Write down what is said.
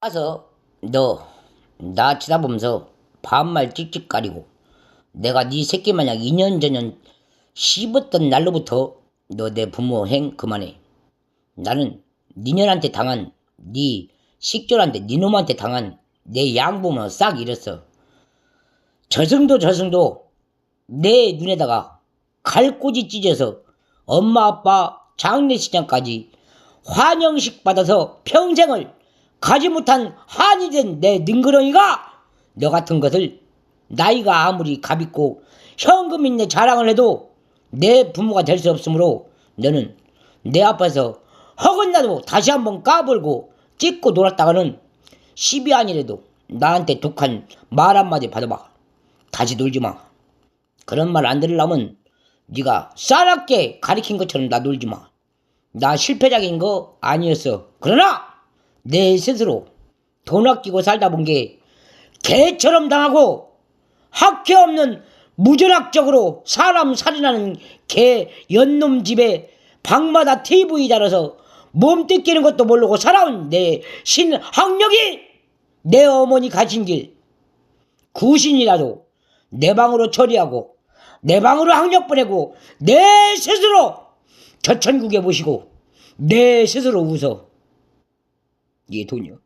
가서 너 나 쳐다보면서 반말 찍찍거리고 내가 네 새끼 마냥 2년 전년 씹었던 날로부터 너 내 부모 행 그만해. 나는 니년한테 당한 네 식졸한테 니놈한테 당한 내 양부모 싹 잃었어. 저승도 저승도 내 눈에다가 갈꽂이 찢어서 엄마 아빠 장례식장까지 환영식 받아서 평생을 가지 못한 한이 된 내 능그렁이가 너 같은 것을 나이가 아무리 값있고 현금 있네 자랑을 해도 내 부모가 될 수 없으므로 너는 내 앞에서 허건나도 다시 한번 까불고 찍고 놀았다가는 10이 아니래도 나한테 독한 말 한마디 받아봐. 다시 놀지 마. 그런 말 안 들으려면 네가 싸납게 가리킨 것처럼 나 놀지 마. 나 실패작인 거 아니었어. 그러나 내 스스로 돈 아끼고 살다 본 게 개처럼 당하고 학회 없는 무전학적으로 사람 살인하는 개 연놈 집에 방마다 TV 달아서 몸 뜯기는 것도 모르고 살아온 내 신학력이 내 어머니 가신 길. 구신이라도 내 방으로 처리하고 내 방으로 학력 보내고 내 스스로 저천국에 모시고 내 스스로 웃어 이게 돈이요